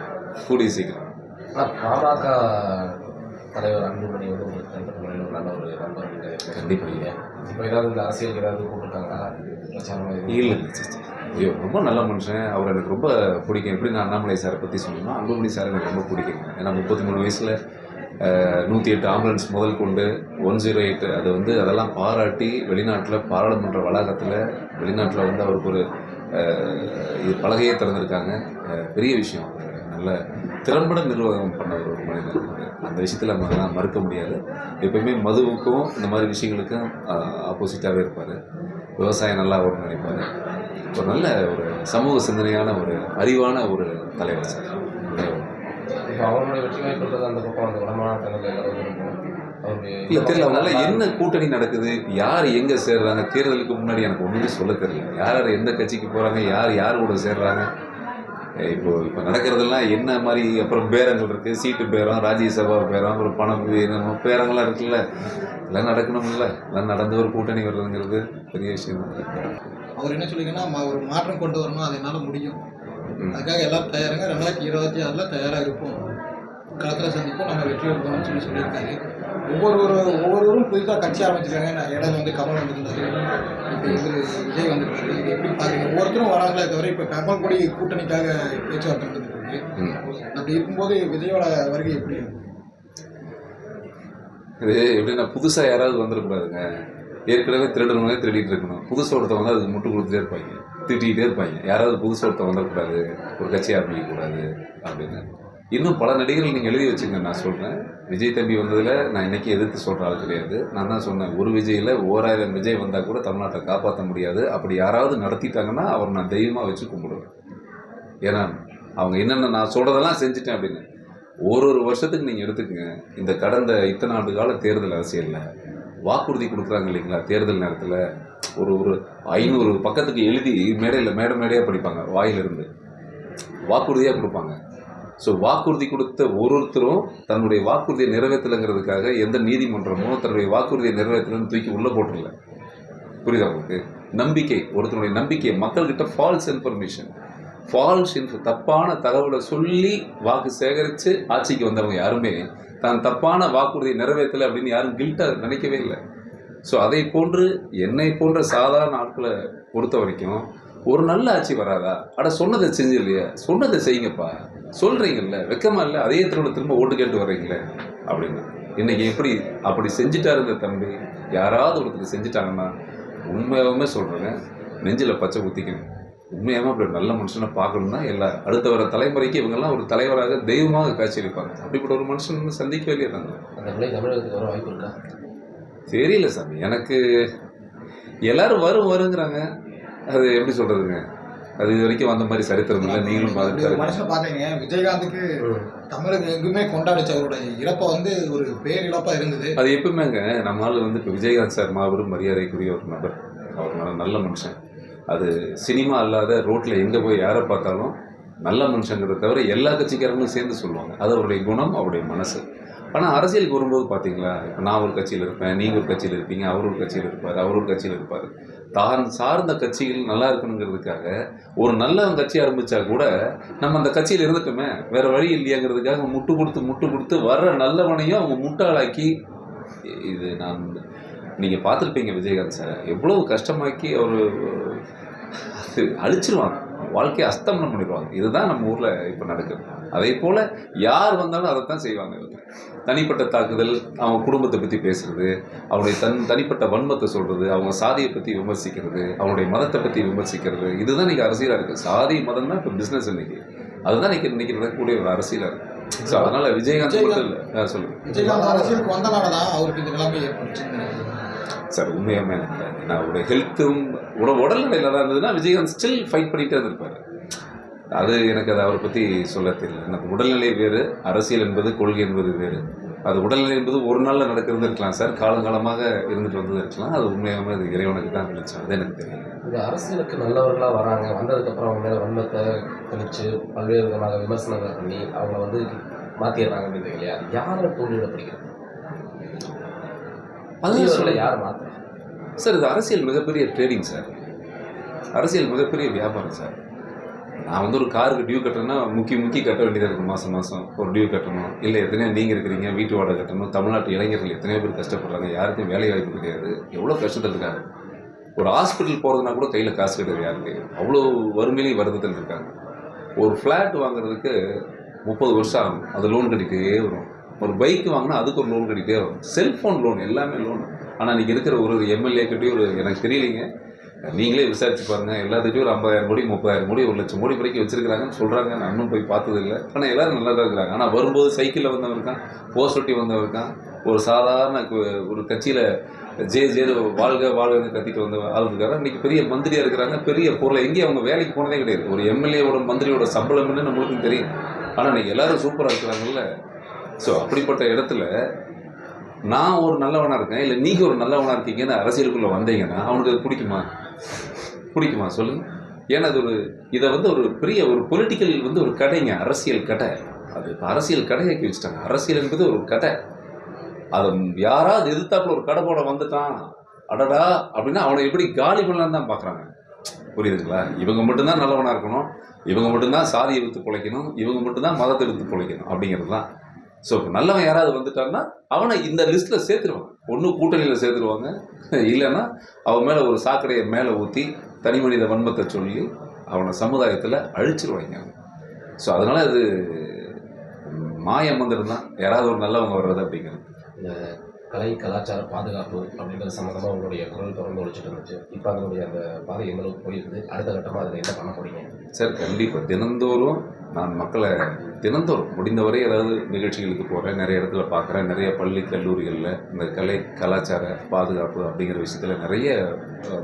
Speaker 2: கூடிய சீக்கிரம்.
Speaker 3: ஆனால் பாமக தலைவர் அன்புமணி வந்து உங்களுக்கு தனிப்பட்ட ஒரு நல்ல ஒரு நண்பர் அப்படின்றது
Speaker 2: கண்டிப்பாக
Speaker 3: இப்போ ஏதாவது இந்த அரசியல் ஏதாவது கூப்பிட்டுருக்காங்களா பிரச்சாரம்
Speaker 2: இல்லை. ஐயோ ரொம்ப நல்ல மனுஷன். அவர் எனக்கு ரொம்ப பிடிக்கும். எப்படி நான் அண்ணாமலை சாரை பற்றி சொன்னோம்னா அன்புமணி சார் எனக்கு ரொம்ப பிடிக்கும். ஏன்னா முப்பத்தி மூணு வயசில் நூற்றி எட்டு ஆம்புலன்ஸ் முதல் கொண்டு ஒன் ஜீரோ எயிட் அது வந்து அதெல்லாம் பாராட்டி வெளிநாட்டில் பாராளுமன்ற வளாகத்தில் வெளிநாட்டில் வந்து அவருக்கு ஒரு இது பலகையே திறந்திருக்காங்க. பெரிய விஷயம். நல்ல திறம்பட நிர்வாகம் பண்ண ஒரு மனிதர். அந்த விஷயத்தில் நம்ம அதெல்லாம் மறுக்க முடியாது. எப்பயுமே மதுவுக்கும் இந்த மாதிரி விஷயங்களுக்கும் ஆப்போசிட்டாகவே இருப்பார். விவசாயம் நல்லா ஓடணும்னு நினைப்பார். ஒரு நல்ல ஒரு சமூக சிந்தனையான ஒரு அறிவான ஒரு தலைவர் சார்.
Speaker 3: இப்போ அவங்களுடைய வெற்றி வாய்ப்புன்றது அந்த பக்கம் அந்த வடமாநிலங்களில் எல்லாரும்
Speaker 2: இல்லை தெரியல. அதனால என்ன கூட்டணி நடக்குது யார் எங்கே சேர்றாங்க தேர்தலுக்கு முன்னாடி எனக்கு ஒன்றுமே சொல்ல தெரியல. யார் யார் எந்த கட்சிக்கு போகிறாங்க யார் யார் கூட சேர்றாங்க இப்போ இப்போ நடக்கிறதெல்லாம் என்ன மாதிரி அப்புறம் பேரங்கள் இருக்குது சீட்டு பேரம் ராஜ்யசபா பேரம் அப்புறம் பணம் என்னமோ பேரங்கள்லாம் இருக்குல்ல. எல்லாம் நடக்கணும்ல. எல்லாம் நடந்து ஒரு கூட்டணி வர்றதுங்கிறது பெரிய விஷயம்
Speaker 4: அவர் என்ன சொல்லிங்கன்னா "ம- ஒரு மாற்றம் கொண்டு வரணும் அது என்னால் முடியும். அதுக்காக எல்லாரும் தயாருங்க. ரெண்டாயிரத்தி இருபத்தி ஆறில் தயாராக இருப்போம். களத்தில் சந்திப்போம். நம்ம வெற்றி எடுப்போம்னு சொல்லி சொல்லியிருக்காரு. ஒவ்வொரு ஒவ்வொருவரும் புதுசாக கட்சி ஆரம்பிச்சிருக்காங்க. நான் இடையில வந்து கமல் வந்திருந்தாரு. இப்போ இவர் விஜய் வந்திருக்காரு. இது எப்படி பார்க்குறீங்க ஒவ்வொருத்தரும் வராங்களே தவிர இப்போ கமல் கொடி கூட்டணிக்காக பேச்சுவார்த்தை
Speaker 2: ம்.
Speaker 4: அப்படி இருக்கும்போது விஜயோட வருகை எப்படி
Speaker 2: இது எப்படின்னா புதுசாக யாராவது வந்துடக்கூடாதுங்க ஏற்கனவே திருடணுமே திருடிட்டு இருக்கணும். புதுசு ஒருத்தன் வந்து அதுக்கு முட்டு கொடுத்துட்டே இருப்பாங்க. திட்டிகிட்டே இருப்பாங்க. யாராவது புதுசு ஒருத்தன் வந்துடக்கூடாது ஒரு கட்சி ஆரம்பிக்கக்கூடாது. அப்படின்னு. இன்னும் பல நடிகர்கள் நீங்கள் எழுதி வச்சுங்க நான் சொல்கிறேன் விஜய் தம்பி வந்ததில் நான் இன்னைக்கு எதிர்த்து சொல்கிற ஆள் கிடையாது. நான் தான் சொன்னேன் ஒரு விஜயில் ஓராயிரம் விஜய் வந்தால் கூட தமிழ்நாட்டை காப்பாற்ற முடியாது. அப்படி யாராவது நடத்திட்டாங்கன்னா அவர் நான் தெய்வமாக வச்சு கும்பிடுவேன். ஏன்னா அவங்க என்னென்ன நான் சொல்கிறதெல்லாம் செஞ்சுட்டேன் அப்படின்னு. ஒரு ஒரு வருஷத்துக்கு நீங்கள் எடுத்துக்கங்க இந்த கடந்த இத்தனை ஆண்டு கால தேர்தல் அரசியலில் வாக்குறுதி கொடுக்குறாங்க இல்லைங்களா தேர்தல் நேரத்தில்? ஒரு ஒரு ஐநூறு பக்கத்துக்கு எழுதி மேடையில் மேடை மேடையாக படிப்பாங்க வாயிலிருந்து. வாக்குறுதியாக கொடுப்பாங்க. ஸோ வாக்குறுதி கொடுத்த ஒரு ஒருத்தரும் தன்னுடைய வாக்குறுதியை நிறைவேற்றலைங்கிறதுக்காக எந்த நீதிமன்றமோ தன்னுடைய வாக்குறுதியை நிறைவேற்றலன்னு தூக்கி உள்ளே போட்டுடல. புரியுதா உங்களுக்கு? நம்பிக்கை ஒருத்தருடைய நம்பிக்கை மக்கள்கிட்ட ஃபால்ஸ் இன்ஃபர்மேஷன் ஃபால்ஸ் இன்ஃப தப்பான தகவலை சொல்லி வாக்கு சேகரித்து ஆட்சிக்கு வந்தவங்க யாருமே தான் தப்பான வாக்குறுதியை நிறைவேற்றலை அப்படின்னு யாரும் கில்ட்டாக நினைக்கவே இல்லை. ஸோ அதை போன்று என்னை போன்ற சாதாரண ஆட்களை பொறுத்த வரைக்கும் ஒரு நல்ல ஆட்சி வராதா? அட சொன்னதை செஞ்சு இல்லையா. சொன்னதை செய்யுங்கப்பா. சொல்கிறீங்கல்ல வெக்கமா இல்லை அதே திரும்ப திரும்ப ஓட்டு கேட்டு வர்றீங்களே அப்படின்னு. இன்னைக்கு எப்படி அப்படி செஞ்சுட்டாரு இந்த தம்பி. யாராவது ஒருத்தர் செஞ்சுட்டாங்கன்னா உண்மையாகவுமே சொல்கிறேங்க நெஞ்சில் பச்சை குத்திக்கணும் உண்மையாகவே அப்படி நல்ல மனுஷனை பார்க்கணும்னா எல்லா அடுத்த வர தலைமுறைக்கு இவங்கெல்லாம் ஒரு தலைவராக தெய்வமாக காட்சியளிப்பாங்க அப்படிப்பட்ட ஒரு மனுஷன்
Speaker 3: அந்த நிலை தமிழகத்துக்கு வர வாய்ப்பு இருக்கா?
Speaker 2: தெரியல சாமி எனக்கு எல்லாரும் வரும் வருங்கிறாங்க அது எப்படி சொல்றதுங்க? அது இது வரைக்கும் வந்த மாதிரி சரித்திரம் இல்லை. நீங்களும் பார்த்துட்டு
Speaker 4: மனுஷனை பார்த்தீங்க விஜயகாந்துக்கு தமிழகம் எங்குமே கொண்டாடிச்சு. அவருடைய இறப்பை வந்து ஒரு பேர் இழப்பா இருந்தது.
Speaker 2: அது எப்பவுமேங்க நம்ம ஆள் வந்து இப்போ விஜயகாந்த் சார் மாபெரும் மரியாதைக்குரிய ஒரு நபர். அவர் நல்ல நல்ல மனுஷன். அது சினிமா அல்லாத ரோட்டில் எங்கே போய் யாரை பார்த்தாலும் நல்ல மனுஷங்கிறத தவிர எல்லா கட்சிக்காரங்களும் சேர்ந்து சொல்லுவாங்க. அது அவருடைய குணம் அவருடைய மனசு. ஆனால் அரசியலுக்கு வரும்போது பார்த்தீங்களா? இப்போ நான் ஒரு கட்சியில் இருப்பேன் நீங்கள் ஒரு கட்சியில் இருப்பீங்க அவர் ஒரு கட்சியில் இருப்பார் அவர் ஒரு கட்சியில் இருப்பார். தான் சார்ந்த கட்சிகள் நல்லா இருக்கணுங்கிறதுக்காக ஒரு நல்ல கட்சி ஆரம்பித்தா கூட நம்ம அந்த கட்சியில் இருந்துட்டோமே வேறு வழி இல்லையாங்கிறதுக்காக முட்டு கொடுத்து முட்டு கொடுத்து வர்ற நல்லவனையும் அவங்க முட்டாளாக்கி இது நான் நீங்கள் பார்த்துருப்பீங்க விஜயகாந்த் சார் எவ்வளவு கஷ்டமாக்கி அவர் அழிச்சிருவாங்க. வாழ்க்கையை அஸ்தமனம் பண்ணிடுவாங்க. இதுதான் நம்ம ஊரில் இப்போ நடக்குது. அதே போல் யார் வந்தாலும் அதை தான் செய்வாங்க தனிப்பட்ட தாக்குதல் அவங்க குடும்பத்தை பற்றி பேசுறது அவருடைய தன் தனிப்பட்ட வன்மத்தை சொல்கிறது அவங்க சாதியை பற்றி விமர்சிக்கிறது அவங்களுடைய மதத்தை பற்றி விமர்சிக்கிறது இதுதான் இன்றைக்கி அரசியலாக இருக்குது சாதி மதம் தான் இப்போ பிஸ்னஸ் இன்றைக்கி அதுதான் இன்றைக்கி இன்றைக்கி நடக்கக்கூடிய ஒரு அரசியலாக இருக்குது ஸோ அதனால விஜயகாந்த் மட்டும் சொல்லுங்க.
Speaker 4: விஜயகாந்த் அரசியலுக்கு வந்தனால தான் அவருக்கு இந்த நிலைமை நினைக்கிறேன்.
Speaker 2: சார் உண்மையாமே. நான் அவருடைய ஹெல்த்தும் உட உடல்நிலை நல்லா இருந்ததுன்னா விஜயகாந்த் ஸ்டில் ஃபைட் பண்ணிட்டே இருந்திருப்பாரு. அது எனக்கு அதை அவரை பற்றி சொல்ல தெரியல. எனக்கு உடல்நிலை வேறு அரசியல் என்பது கொள்கை என்பது வேறு. அது உடல்நிலை என்பது ஒரு நாளில் நடக்கிறது இருக்கலாம் சார் காலங்காலமாக இருந்துட்டு வந்தது இருக்கலாம். அது உண்மையாகவே அது இறைவனுக்கு தான் விழிச்சோம் அது எனக்கு தெரியல.
Speaker 3: இந்த அரசியலுக்கு நல்லவர்களாக வராங்க வந்ததுக்கப்புறம் அவங்க மேலே வன்மத்தை திணிச்சு பல்வேறு விதமாக விமர்சனங்கள் பண்ணி அவங்கள வந்து மாற்றிடுறாங்க அப்படின்னு இல்லையா? யாரை தோல்வியோட பிடிக்கிறது? சொல்ல யார் மாற்றுறாங்க
Speaker 2: சார் இது அரசியல் மிகப்பெரிய ட்ரேடிங் சார். அரசியல் மிகப்பெரிய வியாபாரம் சார். நான் வந்து ஒரு காருக்கு டியூ கட்டுறேன்னா முக்கி முக்கி கட்ட வேண்டியதாக இருக்குது மாதம் மாதம் ஒரு டியூ கட்டணும். இல்லை எத்தனையோ நீங்கள் இருக்கிறீங்க வீட்டு வாடகை கட்டணும். தமிழ்நாட்டு இளைஞர்கள் எத்தனையோ பேர் கஷ்டப்படுறாங்க. யாருக்கும் வேலை வாய்ப்பு கிடையாது. எவ்வளோ கஷ்டத்தில் இருக்காங்க? ஒரு ஹாஸ்பிட்டல் போகிறதுனா கூட கையில் காசு கிடையாது யாருக்கு அவ்வளோ வறுமையிலையும் வருத்தத்தில் இருக்காங்க. ஒரு ஃப்ளாட் வாங்குறதுக்கு முப்பது வருஷம் ஆகும். அது லோன் கட்டிகிட்டே வரும். ஒரு பைக் வாங்கினா அதுக்கு ஒரு லோன் கட்டிகிட்டே வரும். செல்ஃபோன் லோன் எல்லாமே லோன் ஆனால் இன்றைக்கி இருக்கிற ஒரு எம்எல்ஏ ஒரு எனக்கு தெரியலைங்க. நீங்களே விசாரிச்சு பாருங்க. எல்லாத்துக்கிட்டையும் ஒரு ஐம்பதாயிரம் கோடி முப்பதாயிரம் கோடி ஒரு லட்சம் கோடி வரைக்கும் வச்சிருக்கிறாங்கன்னு சொல்கிறாங்க நான் இன்னும் போய் பார்த்தது இல்லை. ஆனால் எல்லோரும் நல்லா தான் இருக்கிறாங்க. ஆனால் வரும்போது சைக்கிளில் வந்தவன் இருக்கான். போஸ்ட் ஒட்டி வந்தவன் இருக்கான். ஒரு சாதாரண ஒரு கட்சியில் ஜே ஜே வாழ்க வாழ்கன்னு கத்திட்டு வந்த ஆள் இருக்காரு. இன்னைக்கு பெரிய மந்திரியாக இருக்கிறாங்க. பெரிய பொருளை எங்கேயும் அவங்க வேலைக்கு போனதே கிடையாது. ஒரு எம்எல்ஏவோட மந்திரியோட சம்பளம்னு நம்மளுக்கு நம்மளுக்கும் தெரியும். ஆனால் இன்னைக்கு எல்லாரும் சூப்பராக இருக்கிறாங்கல்ல. ஸோ அப்படிப்பட்ட இடத்துல நான் ஒரு நல்லவனாக இருக்கேன். இல்லை நீங்கள் ஒரு நல்லவனாக இருக்கீங்கன்னு அரசியலுக்குள்ளே வந்தீங்கன்னா அவனுக்கு அது பிடிக்குமா? பிடிக்குமா? சொல்லுங்க. ஏன்னா அது ஒரு இதை வந்து ஒரு பெரிய ஒரு பொலிட்டிக்கல் வந்து ஒரு கடைங்க அரசியல் கடை அது இப்போ அரசியல் கடையாக்கி வச்சுட்டாங்க. அரசியல் என்பது ஒரு கடை அதை யாராவது எதிர்த்தாப்புல ஒரு கடை போட வந்துட்டான் அடடா அப்படின்னா அவனை எப்படி காலி பண்ணலான்னு தான் பார்க்குறாங்க. புரியுதுங்களா? இவங்க மட்டும்தான் நல்லவனாக இருக்கணும் இவங்க மட்டும்தான் சாதியை வித்து பிழைக்கணும் இவங்க மட்டும்தான் மதத்தை வித்து பிழைக்கணும் அப்படிங்கிறது தான். ஸோ இப்போ நல்லவன் யாராவது வந்துட்டான்னா அவனை இந்த லிஸ்ட்டில் சேர்த்துருவாங்க. ஒன்று கூட்டணியில் சேர்த்துருவாங்க. இல்லைன்னா அவன் மேலே ஒரு சாக்கடையை மேலே ஊற்றி தனி மனித வன்மத்தை சொல்லி அவனை சமுதாயத்தில் அழிச்சிருவாங்க. ஸோ அதனால் அது மாய மந்திரம் தான். யாராவது ஒரு நல்லவங்க வர்றது அப்படிங்கிறது.
Speaker 3: இந்த கலை கலாச்சார பாதுகாப்பு அப்படின்றது சம்மந்தமாக உங்களுடைய குரல் தொடர்ந்து ஒழிச்சிட்டு இருந்துச்சு. இப்போ அதனுடைய அந்த பாதை எந்த அளவுக்கு போயிருக்குது? அடுத்த கட்டமாக அதில் என்ன பண்ண போறீங்க?
Speaker 2: சார் கண்டிப்பாக தினந்தோறும் நான் மக்களை தினந்தோறும் முடிந்தவரை ஏதாவது நிகழ்ச்சிகளுக்கு போகிறேன் நிறைய இடத்துல பார்க்குறேன் நிறைய பள்ளி கல்லூரிகளில் இந்த கலை கலாச்சார பாதுகாப்பு அப்படிங்கிற விஷயத்தில் நிறைய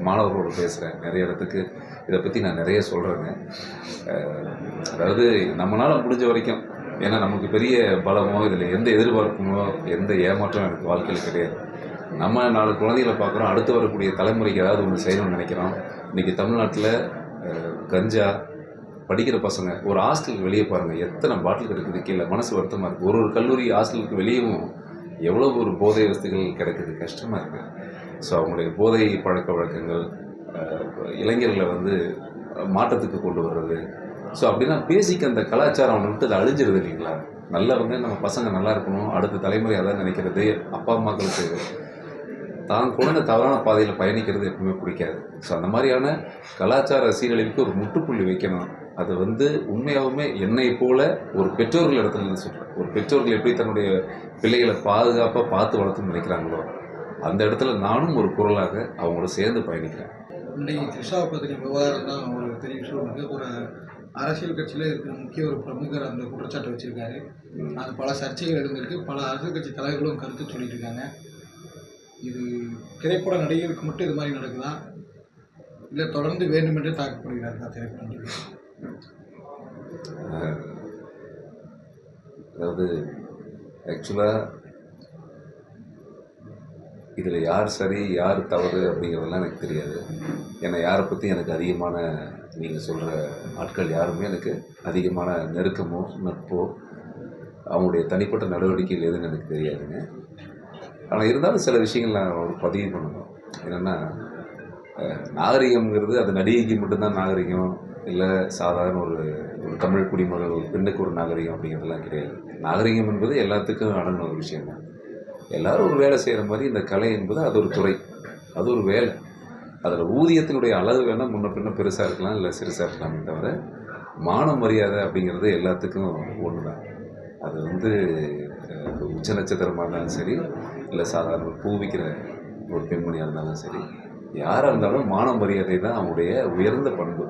Speaker 2: மாணவர்களோடு பேசுகிறேன் நிறைய இடத்துக்கு இதை பற்றி நான் நிறைய சொல்கிறேங்க அதாவது நம்மளால் முடிஞ்ச வரைக்கும் ஏன்னா நமக்கு பெரிய பலமோ இதில் எந்த எதிர்பார்ப்புமோ எந்த ஏமாற்றமும் எனக்கு வாழ்க்கையில் கிடையாது. நம்ம நாலு குழந்தைகளை பார்க்குறோம் அடுத்து வரக்கூடிய தலைமுறைக்கு ஏதாவது ஒன்று செய்யணும்னு நினைக்கிறோம். இன்றைக்கி தமிழ்நாட்டில் கஞ்சா படிக்கிற பசங்க ஒரு ஹாஸ்டலுக்கு வெளியே பாருங்கள் எத்தனை பாட்டில் கிடக்குது கீழே மனசு வருத்தமாக இருக்குது ஒரு ஒரு கல்லூரி ஹாஸ்டலுக்கு வெளியேவும் எவ்வளோ ஒரு போதை வசதிகள் கிடைக்குது கஷ்டமாக இருக்குது ஸோ அவங்களுடைய போதை பழக்க வழக்கங்கள் இளைஞர்களை வந்து மாற்றத்துக்கு கொண்டு வர்றது ஸோ அப்படின்னா பேசிக் அந்த கலாச்சாரம் அவனை விட்டு அது அழிஞ்சிருது இல்லைங்களா? நல்லவங்க நம்ம பசங்க நல்லா இருக்கணும் அடுத்த தலைமுறை அதான் நினைக்கிறது அப்பா அம்மாக்களுக்கு தான் குழந்தை தவறான பாதையில் பயணிக்கிறது எப்பவுமே பிடிக்காது. ஸோ அந்த மாதிரியான கலாச்சார சீரழிவுக்கு ஒரு முற்றுப்புள்ளி வைக்கணும். அது வந்து உண்மையாகவுமே என்னை போல ஒரு பெற்றோர்கள் இடத்துல இருந்து சொல்கிறேன் ஒரு பெற்றோர்கள் எப்படி தன்னுடைய பிள்ளைகளை பாதுகாப்பாக பார்த்து வளர்த்துன்னு நினைக்கிறாங்களோ அந்த இடத்துல நானும் ஒரு குரலாக அவங்களோட சேர்ந்து பயணிக்கிறேன்.
Speaker 4: இன்னைக்கு திரிஷா பத்திரிகை விவகாரம் தான் ஒரு பெரிய விஷயம் வந்து ஒரு அரசியல் கட்சியில் இருக்கிற முக்கிய ஒரு பிரமுகர் அந்த குற்றச்சாட்டு வச்சுருக்காரு. அது பல சர்ச்சைகள் எழுந்திருக்கு. பல அரசியல் கட்சி தலைவர்களும் கருத்து சொல்லிட்டு இருக்காங்க இது திரைப்பட நடிகருக்கு மட்டும் இது மாதிரி நடக்குதா? இல்லை தொடர்ந்து வேண்டுமென்றே தாக்கப்படுகிறார்களா திரைப்பட நடிகர்
Speaker 2: அதாவது ஆக்சுவலாக இதில் யார் சரி யார் தவறு அப்படிங்கிறதெல்லாம் எனக்கு தெரியாது. ஏன்னா யாரை பற்றி எனக்கு அதிகமான நீங்கள் சொல்கிற ஆட்கள் யாருமே எனக்கு அதிகமான நெருக்கமோ நட்போ அவங்களுடைய தனிப்பட்ட நடவடிக்கைகள் எதுன்னு எனக்கு தெரியாதுங்க. ஆனால் இருந்தாலும் சில விஷயங்கள் நான் ஒரு பதிவு பண்ணணும். என்னென்னா நாகரிகம்ங்கிறது அது நடிகைக்கு மட்டும்தான் நாகரிகம். இல்லை சாதாரண ஒரு ஒரு தமிழ் குடிமகள் ஒரு பெண்ணுக்கு ஒரு நாகரிகம் அப்படிங்கிறதெல்லாம் கிடையாது. நாகரிகம் என்பது எல்லாத்துக்கும் அடங்கின ஒரு விஷயம் தான் எல்லாரும் ஒரு வேலை செய்கிற மாதிரி இந்த கலை என்பது அது ஒரு துறை. அது ஒரு வேலை. அதில் ஊதியத்தினுடைய அளவு வேணால் முன்ன பின்ன பெருசாக இருக்கலாம் இல்லை சிறுசாக இருக்கலாமே தவிர மான மரியாதை அப்படிங்கிறது எல்லாத்துக்கும் ஒன்று தான் அது வந்து உச்ச நட்சத்திரமாக இருந்தாலும் சரி இல்லை சாதாரண பூவிக்கிற ஒரு பெண்மணியாக இருந்தாலும் சரி யாராக இருந்தாலும் மான மரியாதை தான் அவங்களுடைய உயர்ந்த பண்பு.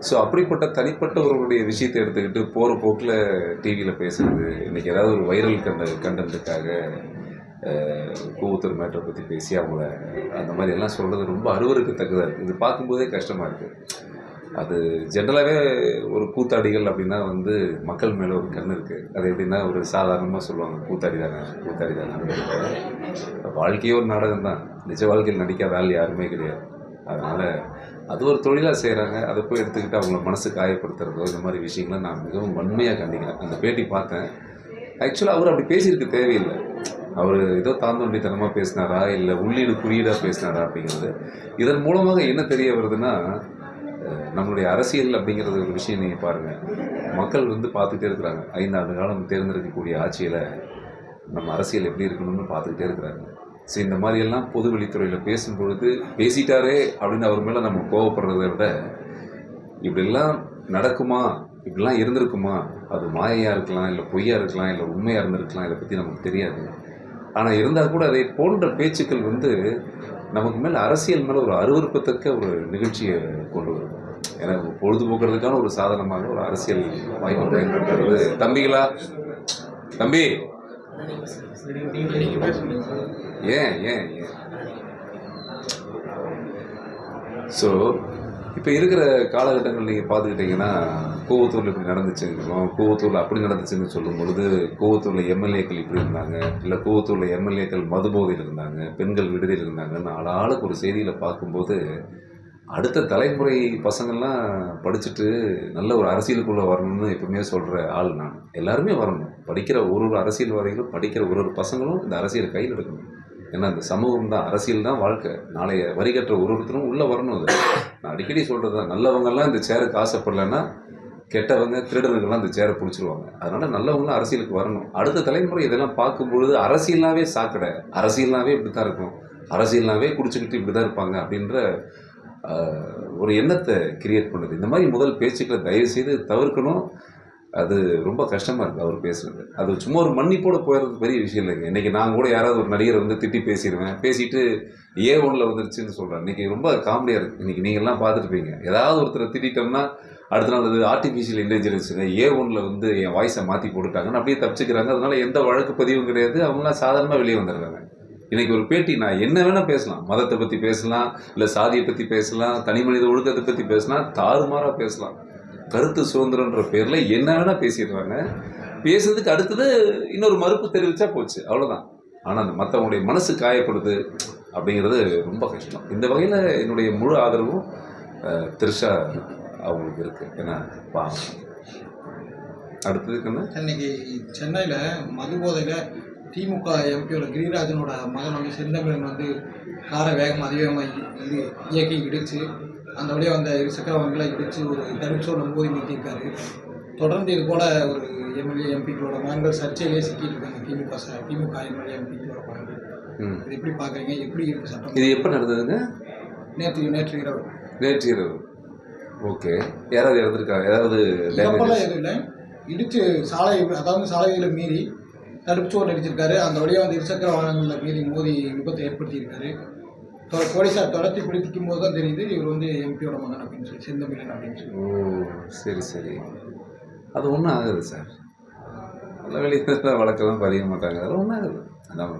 Speaker 2: ஸோ அப்படிப்பட்ட தனிப்பட்டவர்களுடைய விஷயத்தை எடுத்துக்கிட்டு போகிற போக்கில் டிவியில் பேசுறது இன்றைக்கி ஏதாவது ஒரு வைரல் கண்ட கண்டென்ட்டுக்காக கூவத்தூர் மேட்டரை பற்றி பேசி அவங்கள அந்த மாதிரி எல்லாம் சொல்கிறது ரொம்ப அருவருக்கத்தக்கதாக இருக்குது இது பார்க்கும்போதே கஷ்டமாக இருக்குது அது ஜென்ரலாகவே ஒரு கூத்தாடிகள் அப்படின்னா வந்து மக்கள் மேலே ஒரு கண் இருக்குது அது எப்படின்னா ஒரு சாதாரணமாக சொல்லுவாங்க கூத்தாடி தானே கூத்தாடி தானே வாழ்க்கையே ஒரு நாடகம் தான் நிஜ வாழ்க்கையில் நடிக்காத ஆள் யாருமே கிடையாது. அதனால் அது ஒரு தொழிலாக செய்கிறாங்க அதை போய் எடுத்துக்கிட்டு அவங்கள மனசு காயப்படுத்துறதோ இந்த மாதிரி விஷயங்களை நான் மிகவும் வன்மையாக கண்டிக்கிறேன். அந்த பேட்டி பார்த்தேன். ஆக்சுவலாக அவர் அப்படி பேசியிருக்க தேவையில்லை. அவர் ஏதோ தாந்தோண்டித்தனமாக பேசினாரா? இல்லை உள்ளீடு குறியீடாக பேசினாரா அப்படிங்கிறது. இதன் மூலமாக என்ன தெரிய வருதுன்னா நம்மளுடைய அரசியல் அப்படிங்கிறது ஒரு விஷயம் நீங்கள் பாருங்கள் மக்கள் வந்து பார்த்துட்டே இருக்கிறாங்க. ஐந்து ஆண்டு காலம் தேர்ந்தெடுக்கக்கூடிய ஆட்சியில் நம்ம அரசியல் எப்படி இருக்கணும்னு பார்த்துக்கிட்டே இருக்கிறாங்க. ஸோ இந்த மாதிரியெல்லாம் பொது வெளித்துறையில் பேசும்பொழுது பேசிட்டாரே அப்படின்னு அவர் மேலே நம்ம கோவப்படுறதை விட இப்படிலாம் நடக்குமா? இப்படிலாம் இருந்திருக்குமா? அது மாயையாக இருக்கலாம் இல்லை பொய்யா இருக்கலாம் இல்லை உண்மையாக இருந்திருக்கலாம் இதை பற்றி நமக்கு தெரியாது. ஆனால் இருந்தால் கூட அதை போன்ற பேச்சுக்கள் வந்து நமக்கு மேலே அரசியல் மேலே ஒரு அருவறுப்பத்தக்க ஒரு நிகழ்ச்சியை கொண்டு வரும். எனக்கு பொழுதுபோக்குறதுக்கான ஒரு சாதனமாக ஒரு அரசியல் வாய்ப்பு பயன்படுத்துறது. தம்பிகளா? தம்பி! ஏன் ஏன் ஏன்? ஸோ இப்போ இருக்கிற காலகட்டங்கள் நீங்கள் பார்த்துக்கிட்டிங்கன்னா கூவத்தூரில் இப்படி நடந்துச்சுங்கிறோம். கூவத்தூரில் அப்படி நடந்துச்சுன்னு சொல்லும் பொழுது கூவத்தூரில் எம்எல்ஏக்கள் இப்படி இருந்தாங்க இல்லை கூவத்தூரில் எம்எல்ஏக்கள் மதுபோதையில் இருந்தாங்க பெண்கள் விடுதியில் இருந்தாங்கன்னு ஆளாளுக்கு ஒரு செய்தியில் பார்க்கும்போது அடுத்த தலைமுறை பசங்கள்லாம் படிச்சுட்டு நல்ல ஒரு அரசியலுக்குள்ளே வரணும்னு எப்பவுமே சொல்கிற ஆள் நான். எல்லாருமே வரணும். படிக்கிற ஒரு ஒரு அரசியல்வாதிகளும் படிக்கிற ஒரு ஒரு பசங்களும் இந்த அரசியல் கையில் எடுக்கணும். ஏன்னா இந்த சமூகம் தான் அரசியல் தான் வாழ்க்கை. நாளைய வரி கட்டுற ஒரு ஒருத்தரும் உள்ளே வரணும் அது. நான் அடிக்கடி சொல்கிறது தான். நல்லவங்கெல்லாம் இந்த சேருக்கு ஆசைப்படலைன்னா கெட்டவங்க திருடர்கள்லாம் இந்த சேரை பிடிச்சிருவாங்க. அதனால் நல்லவங்களாம் அரசியலுக்கு வரணும். அடுத்த தலைமுறை இதெல்லாம் பார்க்கும்பொழுது அரசியல்னாவே சாக்கடை. அரசியல்னாவே இப்படி தான் இருக்கும். அரசியல்னாவே குடிச்சுக்கிட்டு இப்படி தான் இருப்பாங்க அப்படின்ற ஒரு எண்ணத்தை கிரியேட் பண்ணுது. இந்த மாதிரி முதல் பேச்சுக்களை தயவு செய்து தவிர்க்கணும். அது ரொம்ப கஷ்டமாக இருக்குது அவர் பேசுறது. அது சும்மா ஒரு மன்னிப்போட போயிடுறது பெரிய விஷயம் இல்லைங்க. இன்றைக்கி நான் கூட யாராவது ஒரு நடிகரை வந்து திட்டி பேசிடுவேன். பேசிட்டு ஏ ஒன்றில் வந்துருச்சுன்னு சொல்கிறேன் இன்றைக்கி ரொம்ப காமெடியாக இருக்குது இன்றைக்கி நீங்கள்லாம் பார்த்துருப்பீங்க ஏதாவது ஒருத்தரை திட்டிட்டோம்னா அடுத்த நாள் அது ஆர்டிஃபிஷியல் இன்டெலிஜென்ஸுங்க ஏ ஒன்றில் வந்து என் வாய்ஸை மாற்றி போட்டுட்டாங்கன்னு அப்படியே தப்பிச்சுக்கிறாங்க. அதனால் எந்த வழக்கு பதிவும் கிடையாது. அவங்களாம் சாதாரணமாக வெளியே வந்துடுறாங்க. இன்னைக்கு ஒரு பேட்டி நான் என்ன வேணால் பேசலாம். மதத்தை பற்றி பேசலாம். இல்லை சாதியை பற்றி பேசலாம். தனி மனித ஒழுக்கத்தை பற்றி பேசலாம். தாறுமாறாக பேசலாம். கருத்து சுதந்திரன்ற பேரில் என்ன வேணால் பேசிடுறாங்க. பேசுறதுக்கு அடுத்தது இன்னொரு மறுப்பு தெரிவித்தா போச்சு. அவ்வளோதான் ஆனால் அந்த மற்றவங்களுடைய மனசு காயப்படுது அப்படிங்கிறது ரொம்ப கஷ்டம். இந்த வகையில் என்னுடைய முழு ஆதரவும் திருஷா த்ரிஷா அவங்களுக்கு இருக்குது ஏன்னா பா அடுத்ததுக்கு என்ன?
Speaker 4: இன்னைக்கு சென்னையில் மது போதையில் திமுக எம்பியோட கிரிராஜனோட மகன் வந்து செந்தமிழன் வந்து காரை வேகமாக அதிவேகமாக இது இயக்கி இடித்து அந்த வழியாக வந்த இருசக்கர வாகனங்களை இடித்து ஒரு தடுப்போட மோதி நிறுத்தியிருக்காரு தொடர்ந்து இது போல ஒரு எம்எல்ஏ எம்பிக்களோட மகன்கள் சர்ச்சையிலே சிக்கிட்டு இருக்காங்க திமுக ச திமுக எம்எல்ஏ எம்பிக்களோட மகன்கள் இது எப்படி பார்க்குறீங்க? எப்படி இருக்கு சட்டம்?
Speaker 2: இது எப்போ நடந்ததுங்க?
Speaker 4: நேற்று நேற்று இரவு.
Speaker 2: நேற்று இரவு. ஓகே. யாராவது இறந்துருக்காங்க ஏதாவது டேமேஜ்
Speaker 4: எதுவும் இல்லை. இடித்து சாலை அதாவது சாலைகளை மீறி தடுப்புச்சுவர் அடிச்சிருக்காரு. அந்த வழியாக வந்து இருசக்கர வாகனங்களில் மீறி மோதி விபத்தை ஏற்படுத்தியிருக்காரு. போலீஸார் போலீசார் துரத்தி பிடிக்கும் போது தான் தெரியுது இவர் வந்து எம்பியோட மகன் அப்படின்னு சொல்லி செந்தமிழன் அப்படின்னு சொல்லி.
Speaker 2: ஓ சரி சரி. அது ஒன்றும் ஆகுது சார். நல்ல வெளியில் வழக்கெல்லாம் பதிய மாட்டாங்க. அதெல்லாம் ஒன்றும் ஆகுது. அதான்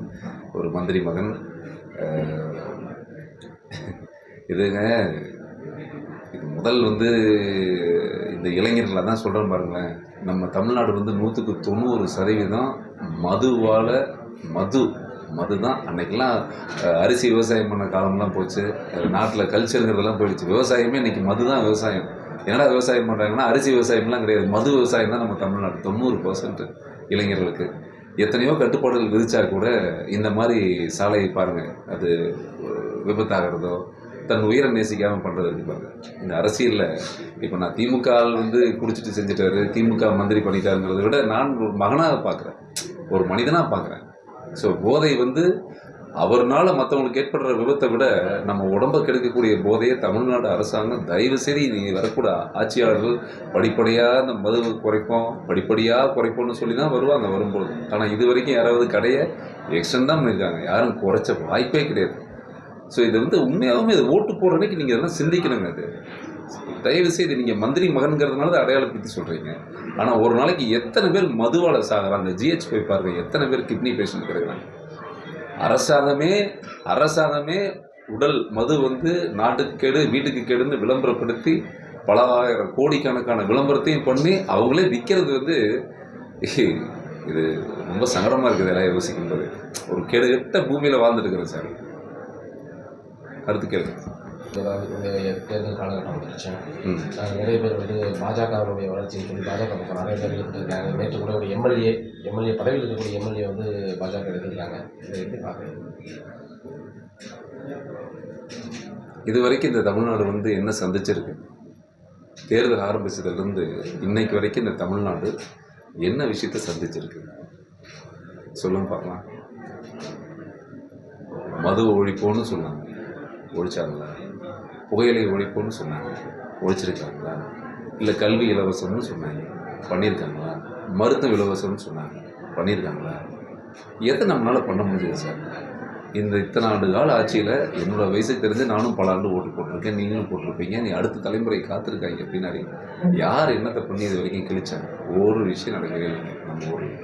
Speaker 2: ஒரு மந்திரி மகன் இதுங்க இது முதல் வந்து இந்த இளைஞர்களை தான் சொல்கிறேன் பாருங்களேன். நம்ம தமிழ்நாடு வந்து நூற்றுக்கு தொண்ணூறு சதவீதம் மதுவால் மது. மது தான் அன்றைக்கெல்லாம் அரிசி விவசாயம் பண்ண காலம்லாம் போச்சு. நாட்டில் கல்ச்சருங்கிறதெல்லாம் போயிடுச்சு. விவசாயமே இன்னைக்கு மது தான் விவசாயம். என்னடா விவசாயம் பண்ணுறாங்கன்னா அரிசி விவசாயம்லாம் கிடையாது. மது விவசாயம் தான் நம்ம தமிழ்நாடு. தொண்ணூறு பர்சன்ட் இளைஞர்களுக்கு. எத்தனையோ கட்டுப்பாடுகள் விதித்தா கூட இந்த மாதிரி சாலையை பாருங்கள் அது விபத்தாகிறதோ தன் உயிரை நேசிக்காமல் பண்ணுறது இருக்கு பாருங்கள் இந்த அரசியலில் இப்போ நான் திமுக ஆள் வந்து குடிச்சிட்டு செஞ்சுட்டாரு திமுக மந்திரி பண்ணிட்டாருங்கிறத விட நான் ஒரு மகனாக பார்க்குறேன். ஒரு மனிதனாக பார்க்குறேன். ஸோ போதை வந்து அவர்னால மற்றவங்களுக்கு ஏற்படுற விபத்தை விட நம்ம உடம்பை கெடுக்கக்கூடிய போதையை தமிழ்நாடு அரசாங்கம் தயவு செய்து நீ வரக்கூட ஆட்சியாளர்கள் படிப்படியாக இந்த மதுவை குறைப்போம் படிப்படியாக குறைப்போம்னு சொல்லி தான் வருவாங்க வரும்போது ஆனால் இது வரைக்கும் யாராவது கடையை எக்ஸ்டன் தான் பண்ணியிருக்காங்க. யாரும் குறைச்ச வாய்ப்பே கிடையாது. ஸோ இது வந்து உண்மையாகவுமே இது ஓட்டு போடுற அன்னைக்கு நீங்கள் இதெல்லாம் சிந்திக்கணுங்க அது. தயவு செய்து நீங்கள் மந்திரி மகன்கிறதுனால தான் அடையாளப்படுத்தி சொல்கிறீங்க ஆனால் ஒரு நாளைக்கு எத்தனை பேர் மதுவால் அந்த ஜிஹெச் போய் பாருங்க எத்தனை பேர் கிட்னி பேஷண்ட் கிடைக்கிறாங்க அரசாங்கமே அரசாங்கமே உடல் மது வந்து நாட்டுக்கு கேடு வீட்டுக்கு கேடுன்னு விளம்பரப்படுத்தி பல ஆயிரம் கோடிக்கணக்கான விளம்பரத்தையும் பண்ணி அவங்களே விற்கிறது வந்து இது ரொம்ப சங்கடமாக இருக்குது எல்லாம் யோசிக்கும்போது. ஒரு கெடுகட்ட பூமியில் வாழ்ந்துட்டு சார். கருத்து கேளுங்க.
Speaker 3: தேர்தல் காலகட்டம் வந்துருச்சு. நிறைய பேர் வந்து பாஜகவினுடைய வளர்ச்சின்னு சொல்லி பாஜக பக்கம் நிறைய பேர் எடுத்துருக்காங்க நேற்று கூட ஒரு எம்எல்ஏ எம்எல்ஏ பதவியில் இருக்கக்கூடிய எம்எல்ஏ வந்து பாஜக எடுத்துருக்காங்க இதை எப்படி பார்க்குறீங்க?
Speaker 2: இது வரைக்கும் இந்த தமிழ்நாடு வந்து என்ன சந்திச்சிருக்கு? தேர்தல் ஆரம்பிச்சதுலேருந்து இன்னைக்கு வரைக்கும் இந்த தமிழ்நாடு என்ன விஷயத்தை சந்திச்சிருக்கு? சொல்லுங்க பார்க்கலாம். மது ஒழிப்போன்னு சொன்னாங்க. ஒழிச்சாங்களா? புகையிலை ஒழிப்புன்னு சொன்னாங்க. ஒழிச்சிருக்காங்களா இல்லை கல்வி இலவசம்னு சொன்னாங்க. பண்ணியிருக்காங்களா? மருத்துவ இலவசம்னு சொன்னாங்க. பண்ணியிருக்காங்களா? எதை நம்மளால் பண்ண முடியுது சார்? இந்த இத்தனை ஆண்டு கால ஆட்சியில் என்னோடய வயசுக்கு தெரிஞ்சு நானும் பல ஆண்டு ஓட்டு போட்டிருக்கேன் நீங்களும் போட்டிருப்பீங்க. நீ அடுத்த தலைமுறை காத்திருக்காங்க பின்னாடி. யார் என்னத்தை பண்ணி இது வரைக்கும் கிழிச்சாங்க? ஒரு விஷயம் நடக்கவே இல்லைங்க. நம்ம ஊரில்.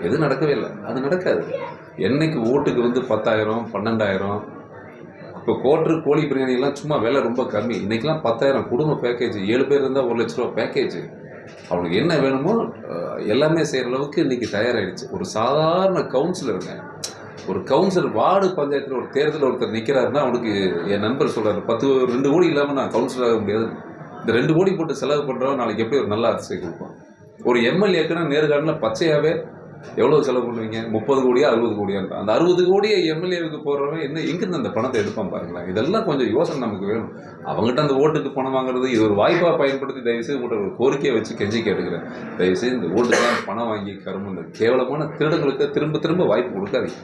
Speaker 2: எதுவும் நடக்கவே இல்லை. அது நடக்காது. என்னைக்கு ஓட்டுக்கு வந்து பத்தாயிரம் பன்னெண்டாயிரம் இப்போ கோட்ரு கோழி பிரியாணிலாம் சும்மா விலை ரொம்ப கம்மி. இன்றைக்கெலாம் பத்தாயிரம் குடும்ப பேக்கேஜ் ஏழு பேர் இருந்தால் ஒரு லட்ச ரூபா பேக்கேஜ் அவனுக்கு என்ன வேணுமோ எல்லாமே செய்கிற அளவுக்கு இன்றைக்கி தயாராகிடுச்சு ஒரு சாதாரண கவுன்சிலருங்க ஒரு கவுன்சிலர் வார்டு பஞ்சாயத்தில் ஒரு தேர்தலில் ஒருத்தர் நிற்கிறாருன்னா அவனுக்கு என் நண்பர் சொல்கிறார் பத்து ரெண்டு கோடி இல்லாமல் நான் கவுன்சிலர் ஆக முடியாது. இந்த ரெண்டு கோடி போட்டு செலவு பண்ணுறவன் நாளைக்கு எப்படி ஒரு நல்ல அரசை கொடுப்பான் ஒரு எம்எல்ஏக்குன்னா நேர்காணலில் பச்சையாகவே எவ்வளோ செலவு பண்ணுவீங்க? முப்பது கோடியா அறுபது கோடியான்ற அந்த அறுபது கோடியை எம்எல்ஏவுக்கு போடுறவன் என்ன எங்கேருந்து அந்த பணத்தை எடுப்பான் பாருங்களேன். இதெல்லாம் கொஞ்சம் யோசனை நமக்கு வேணும். அவங்ககிட்ட அந்த ஓட்டுக்கு பணம் வாங்குறது இது ஒரு வாய்ப்பாக பயன்படுத்தி தயவுசெய்து உங்கள்கிட்ட ஒரு கோரிக்கையை வச்சு கெஞ்சி கேட்டுக்கிறேன். தயவுசெய்து இந்த ஓட்டுக்கெல்லாம் பணம் வாங்கி கரும்பு இந்த கேவலமான திருடங்களுக்கு திரும்ப திரும்ப வாய்ப்பு கொடுக்காதீங்க.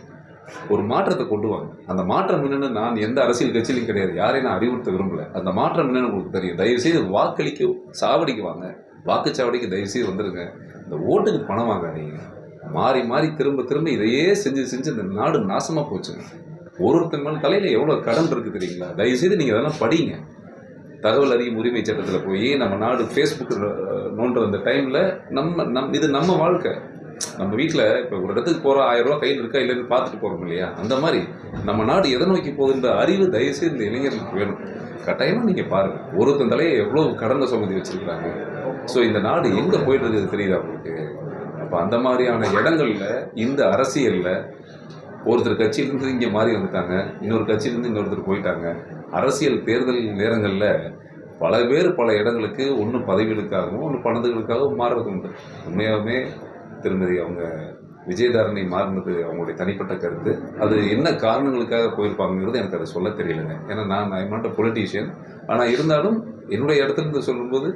Speaker 2: ஒரு மாற்றத்தை கொண்டு வாங்க. அந்த மாற்றம் என்னென்னு நான் எந்த அரசியல் கட்சியிலும் கிடையாது. யாரையும் நான் அறிவுறுத்த விரும்பல. அந்த மாற்றம் என்னன்னு உங்களுக்கு தெரியும். தயவுசெய்து வாக்களிக்க சாவடிக்கு வாங்க. வாக்குச்சாவடிக்கு தயவுசெய்து வந்துடுங்க இந்த ஓட்டுக்கு பணம் வாங்காதீங்க. மாறி மாறி திரும்ப திரும்ப இதையே செஞ்சு செஞ்சு இந்த நாடு நாசமாக போச்சுங்க. ஒரு ஒருத்தர் மேலே தலையில் எவ்வளோ கடன் இருக்குது தெரியுங்களா? தயவுசெய்து நீங்கள் அதெல்லாம் படிங்க. தகவல் அறியும் உரிமை சட்டத்தில் போய் நம்ம நாடு ஃபேஸ்புக் நோண்டுற அந்த டைமில் நம்ம நம் இது நம்ம வாழ்க்கை. நம்ம வீட்டில் இப்போ ஒரு இடத்துக்கு போகிற ஆயிரம் ரூபா கையில் இருக்கா இல்லைன்னு பார்த்துட்டு போகிறோம் இல்லையா? அந்த மாதிரி நம்ம நாடு எதை நோக்கி போகுதுன்ற அறிவு தயவுசெய்து இந்த இளைஞர்களுக்கு வேணும். கட்டாயமாக நீங்கள் பாருங்கள் ஒருத்தன் தலையை எவ்வளோ கடனை சுமதி வச்சுருக்கிறாங்க. ஸோ இந்த நாடு எங்கே போயிட்டு இருக்குது தெரியுதா உங்களுக்கு? அப்போ அந்த மாதிரியான இடங்களில் இந்த அரசியலில் ஒருத்தர் கட்சியிலேருந்து இங்கே மாறி வந்துட்டாங்க இன்னொரு கட்சியிலேருந்து இன்னொருத்தர் போயிட்டாங்க. அரசியல் தேர்தல் நேரங்களில் பல பேர் பல இடங்களுக்கு ஒன்று பதவிகளுக்காகவும் ஒன்று பணத்துகளுக்காகவும் மாறுறது உண்டு. உண்மையாகவே திருமதி அவங்க விஜயதாரணி மாறினது அவங்களுடைய தனிப்பட்ட கருத்து. அது என்ன காரணங்களுக்காக போயிருப்பாங்கிறது எனக்கு அதை சொல்ல தெரியலைங்க. ஏன்னா நான் ஐ நாட் அ பொலிட்டீஷியன் ஆனால் இருந்தாலும் என்னுடைய இடத்துல இருந்து சொல்லும்போது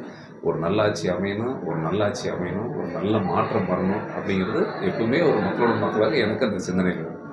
Speaker 2: ஒரு நல்லாட்சி அமையணும் ஒரு நல்லாட்சி அமையணும் ஒரு நல்ல மாற்றம் வரணும் அப்படிங்கிறது எப்பவுமே ஒரு மக்களோட மக்களாக எனக்கு அந்த சிந்தனைகள் இருக்கு.